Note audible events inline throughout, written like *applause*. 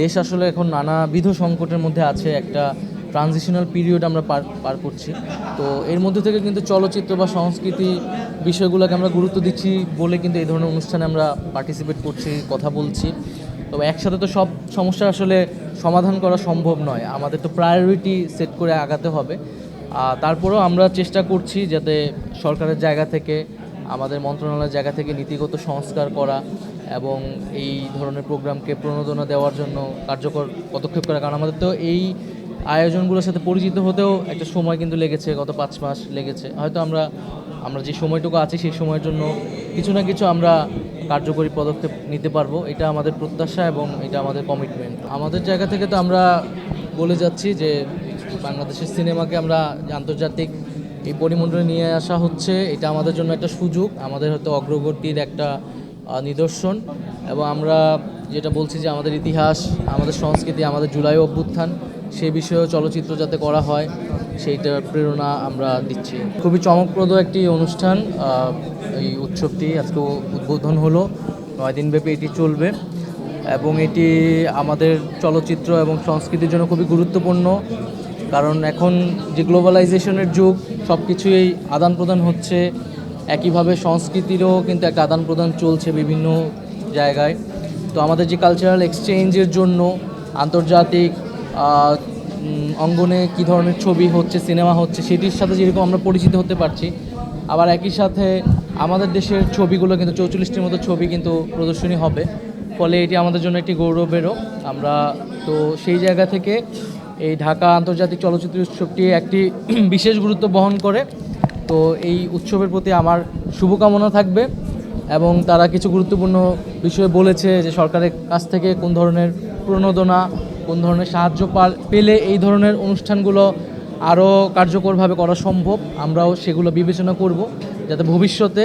দেশ আসলে এখন নানাবিধ সংকটের মধ্যে আছে, একটা ট্রানজিশনাল পিরিয়ড আমরা পার পার করছি। তো এর মধ্যে থেকে কিন্তু চলচ্চিত্র বা সংস্কৃতি বিষয়গুলোকে আমরা গুরুত্ব দিচ্ছি বলে কিন্তু এই ধরনের অনুষ্ঠানে আমরা পার্টিসিপেট করছি, কথা বলছি। তবে একসাথে তো সব সমস্যা আসলে সমাধান করা সম্ভব নয়। আমাদের তো প্রায়োরিটি সেট করে আগাতে হবে। আর তারপরেও আমরা চেষ্টা করছি যাতে সরকারের জায়গা থেকে আমাদের মন্ত্রণালয়ের জায়গা থেকে নীতিগত সংস্কার করা এবং এই ধরনের প্রোগ্রামকে প্রণোদনা দেওয়ার জন্য কার্যকর পদক্ষেপ করা। কারণ আমাদের তো এই আয়োজনগুলোর সাথে পরিচিত হতেও একটা সময় কিন্তু লেগেছে, গত পাঁচ মাস লেগেছে। হয়তো আমরা আমরা যে সময়টুকু আছি সেই সময়ের জন্য কিছু না কিছু আমরা কার্যকরী পদক্ষেপ নিতে পারব। এটা আমাদের প্রত্যাশা এবং এটা আমাদের কমিটমেন্ট আমাদের জায়গা থেকে তো আমরা বলে যাচ্ছি যে বাংলাদেশের সিনেমাকে আমরা আন্তর্জাতিক এই পরিমণ্ডলে নিয়ে আসা হচ্ছে। এটা আমাদের জন্য একটা সুযোগ, আমাদের হয়তো অগ্রগতির একটা নিদর্শন এবং আমরা যেটা বলছি যে আমাদের ইতিহাস, আমাদের সংস্কৃতি, আমাদের জুলাই অভ্যুত্থান, সেই বিষয়েও চলচ্চিত্র যাতে করা হয় সেইটার প্রেরণা আমরা দিচ্ছি। খুবই চমকপ্রদ একটি অনুষ্ঠান এই উৎসবটি আজকে উদ্বোধন হলো। নয় দিনব্যাপী এটি চলবে এবং এটি আমাদের চলচ্চিত্র এবং সংস্কৃতির জন্য খুবই গুরুত্বপূর্ণ। কারণ এখন যে গ্লোবালাইজেশনের যুগ সব কিছুই আদান প্রদান হচ্ছে। একইভাবে সংস্কৃতিরও কিন্তু একটা আদান প্রদান চলছে বিভিন্ন জায়গায়। তো আমাদের যে কালচারাল এক্সচেঞ্জের জন্য আন্তর্জাতিক অঙ্গনে কী ধরনের ছবি হচ্ছে সিনেমা হচ্ছে, সেটির সাথে যেরকম আমরা পরিচিত হতে পারছি, আবার একই সাথে আমাদের দেশের ছবিগুলো কিন্তু চৌচল্লিশটির মতো ছবি কিন্তু প্রদর্শনী হবে। ফলে এটি আমাদের জন্য একটি গৌরবেরও। আমরা তো সেই জায়গা থেকে এই ঢাকা আন্তর্জাতিক চলচ্চিত্র উৎসবটি একটি *clears throat* বিশেষ গুরুত্ব বহন করে। তো এই উৎসবের প্রতি আমার শুভকামনা থাকবে এবং তারা কিছু গুরুত্বপূর্ণ বিষয়ে বলেছে যে সরকারের কাছ থেকে কোন ধরনের প্রণোদনা, কোন ধরনের সাহায্য পেলে এই ধরনের অনুষ্ঠানগুলো আরও কার্যকরভাবে করা সম্ভব। আমরাও সেগুলো বিবেচনা করব যাতে ভবিষ্যতে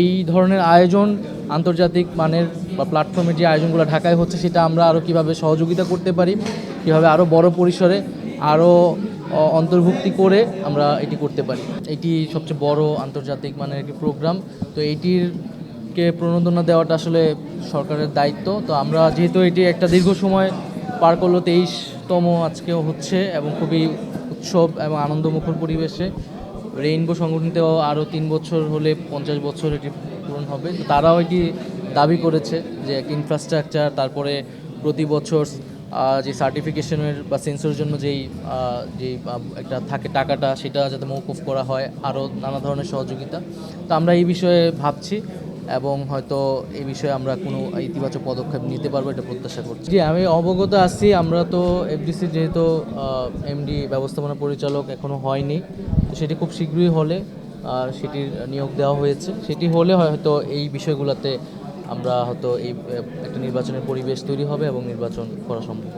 এই ধরনের আয়োজন আন্তর্জাতিক মানের বা প্ল্যাটফর্মে যে আয়োজনগুলো ঢাকায় হচ্ছে, সেটা আমরা আরও কীভাবে সহযোগিতা করতে পারি, কীভাবে আরও বড় পরিসরে আরও অন্তর্ভুক্তি করে আমরা এটি করতে পারি। এটি সবচেয়ে বড় আন্তর্জাতিক মানের একটি প্রোগ্রাম তো এইটির কে প্রণোদনা দেওয়াটা আসলে সরকারের দায়িত্ব। তো আমরা যেহেতু এটি একটা দীর্ঘ সময় পার করল, তেইশতম আজকেও হচ্ছে এবং খুবই উৎসব এবং আনন্দমুখর পরিবেশে। রেইনবো সংগঠনতেও আরও তিন বছর হলে পঞ্চাশ বছর এটি পূরণ হবে। তো তারাও এটি দাবি করেছে যে একটা ইনফ্রাস্ট্রাকচার তারপরে প্রতি বছর যে সার্টিফিকেশনের বা সেন্সরের জন্য যেই যেই একটা থাকে টাকাটা, সেটা যাতে মৌকুফ করা হয়, আরও নানা ধরনের সহযোগিতা। তো আমরা এই বিষয়ে ভাবছি এবং হয়তো এই বিষয়ে আমরা কোনো ইতিবাচক পদক্ষেপ নিতে পারব, এটা প্রত্যাশা করছি। জি, আমি অবগত আছি, আমরা তো এফডিসি যেহেতু এমডি ব্যবস্থাপনা পরিচালক এখনও হয়নি, তো সেটি খুব শীঘ্রই হলে সেটির নিয়োগ দেওয়া হয়েছে। সেটি হলে হয়তো এই বিষয়গুলোতে আমরা হয়তো এই একটা নির্বাচনের পরিবেশ তৈরি হবে এবং নির্বাচন করা সম্ভব